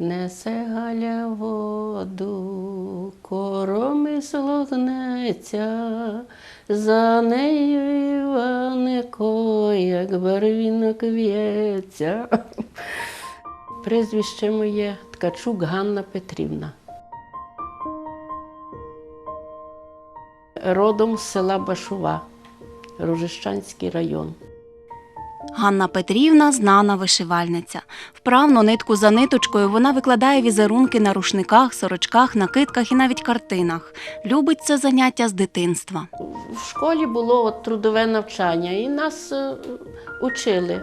Несе Галя воду, коромисло гнеться, за нею Іванико, як барвінок в'ється. Прізвище моє Ткачук Ганна Петрівна. Родом з села Башува, Рожищанський район. Ганна Петрівна знана вишивальниця. Вправно нитку за ниточкою вона викладає візерунки на рушниках, сорочках, накидках і навіть картинах. Любить це заняття з дитинства. В школі було трудове навчання, і нас е, учили,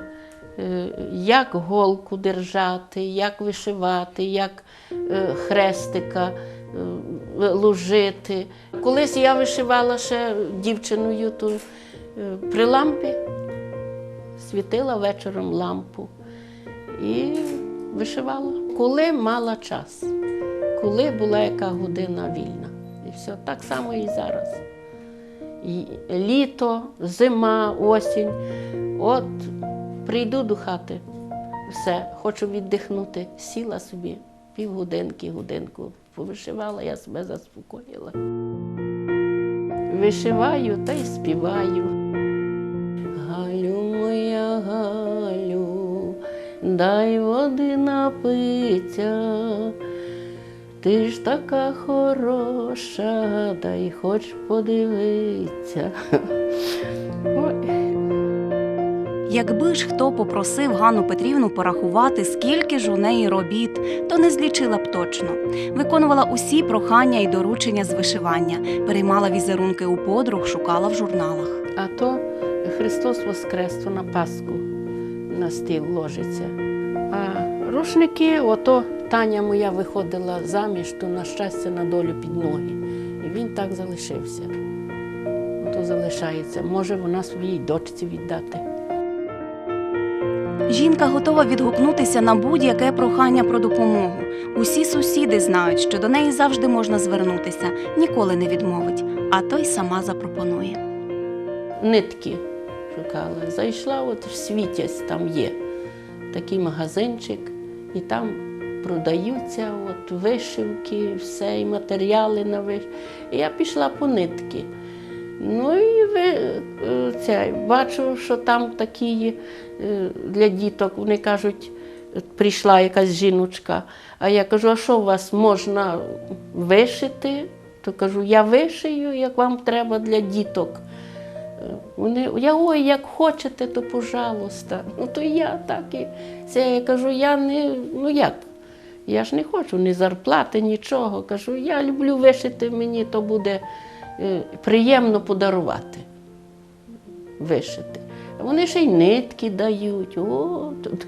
е, як голку держати, як вишивати, як е, хрестика ложити. Колись я вишивала ще дівчиною то, при лампі, світила вечором лампу і вишивала. Коли мала час, коли була яка година вільна. І все. Так само і зараз. І літо, зима, осінь. От прийду до хати, все, хочу віддихнути. Сіла собі півгодинки, годинку повишивала, я себе заспокоїла. Вишиваю та й співаю. Дай води напиться. Ти ж така хороша, дай хоч подивиться. Якби ж хто попросив Ганну Петрівну порахувати, скільки ж у неї робіт, то не злічила б точно. Виконувала усі прохання і доручення з вишивання, переймала візерунки у подруг, шукала в журналах. А то Христос Воскрес, на Пасху на стіл ложиться. А рушники, ото Таня моя виходила заміж, то на щастя на долю під ноги. І він так залишився. Ото залишається. Може, вона своїй дочці віддати. Жінка готова відгукнутися на будь-яке прохання про допомогу. Усі сусіди знають, що до неї завжди можна звернутися, ніколи не відмовить, а той сама запропонує. нитки шукала. Зайшла, от в Світязь там є такий магазинчик, і там продаються от вишивки, все, і матеріали на виш. І я пішла по нитки. Ну і це, бачу, що там такі е, для діток. Вони кажуть, прийшла якась жіночка. А я кажу, а що у вас можна вишити? То кажу, я вишию, як вам треба для діток. Вони, я ой, як хочете, то пожалуйста. Ну то я так і це я кажу, я не, ну як? Я ж не хочу ні зарплати, нічого. Кажу, я люблю вишити, мені то буде е, приємно подарувати. Вишити. Вони ще й нитки дають. О, тут.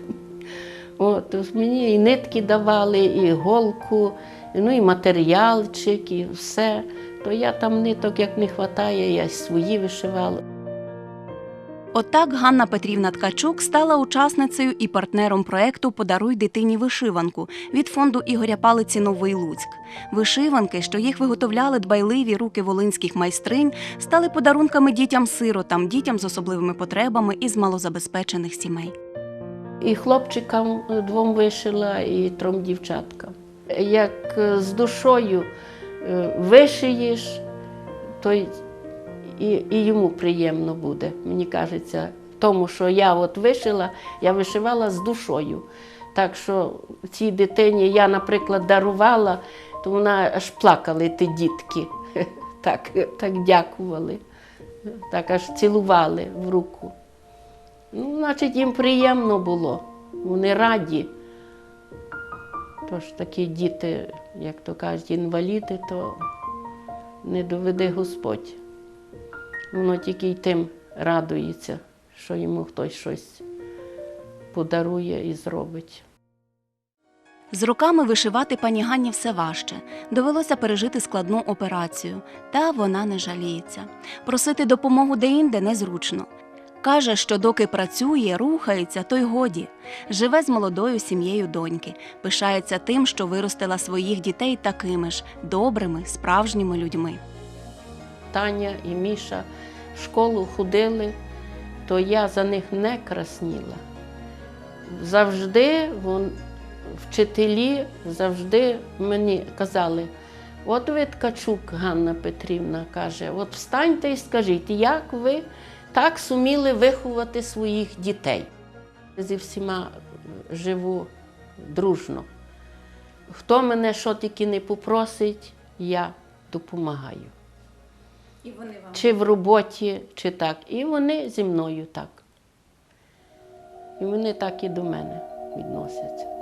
От, ось мені і нитки давали, і голку, ну і матеріалчик, і все. То я там ниток як не вистачає, я свої вишивала. Отак Ганна Петрівна Ткачук стала учасницею і партнером проекту Подаруй дитині вишиванку від фонду Ігоря Палиці Новий Луцьк. Вишиванки, що їх виготовляли дбайливі руки волинських майстринь, стали подарунками дітям-сиротам, дітям з особливими потребами із малозабезпечених сімей. І хлопчикам двом вишила, і трьом дівчаткам. Як е, з душою е, вишиєш, то і, і йому приємно буде, мені кажеться. Тому що я от вишила, я вишивала з душою. Так що цій дитині я, наприклад, дарувала, то вона аж плакали ті дітки. Так, так дякували, так аж цілували в руку. Ну, значить, їм приємно було. Вони раді. Тож такі діти, як то кажуть, інваліди, то не доведе Господь. Воно тільки й тим радується, що йому хтось щось подарує і зробить. З роками вишивати пані Ганні все важче. Довелося пережити складну операцію, та вона не жаліється. Просити допомогу деінде незручно. Каже, що доки працює, рухається, то й годі. Живе з молодою сім'єю доньки, пишається тим, що виростила своїх дітей такими ж добрими, справжніми людьми. Таня і Міша в школу ходили, то я за них не красніла. Завжди вон, вчителі завжди мені казали, от ви Ткачук Ганна Петрівна каже, от встаньте і скажіть, як ви так суміли виховати своїх дітей. Зі всіма живу дружно. Хто мене що тільки не попросить, я допомагаю. І вони вам. Чи в роботі, чи так. І вони зі мною так. І вони так і до мене відносяться.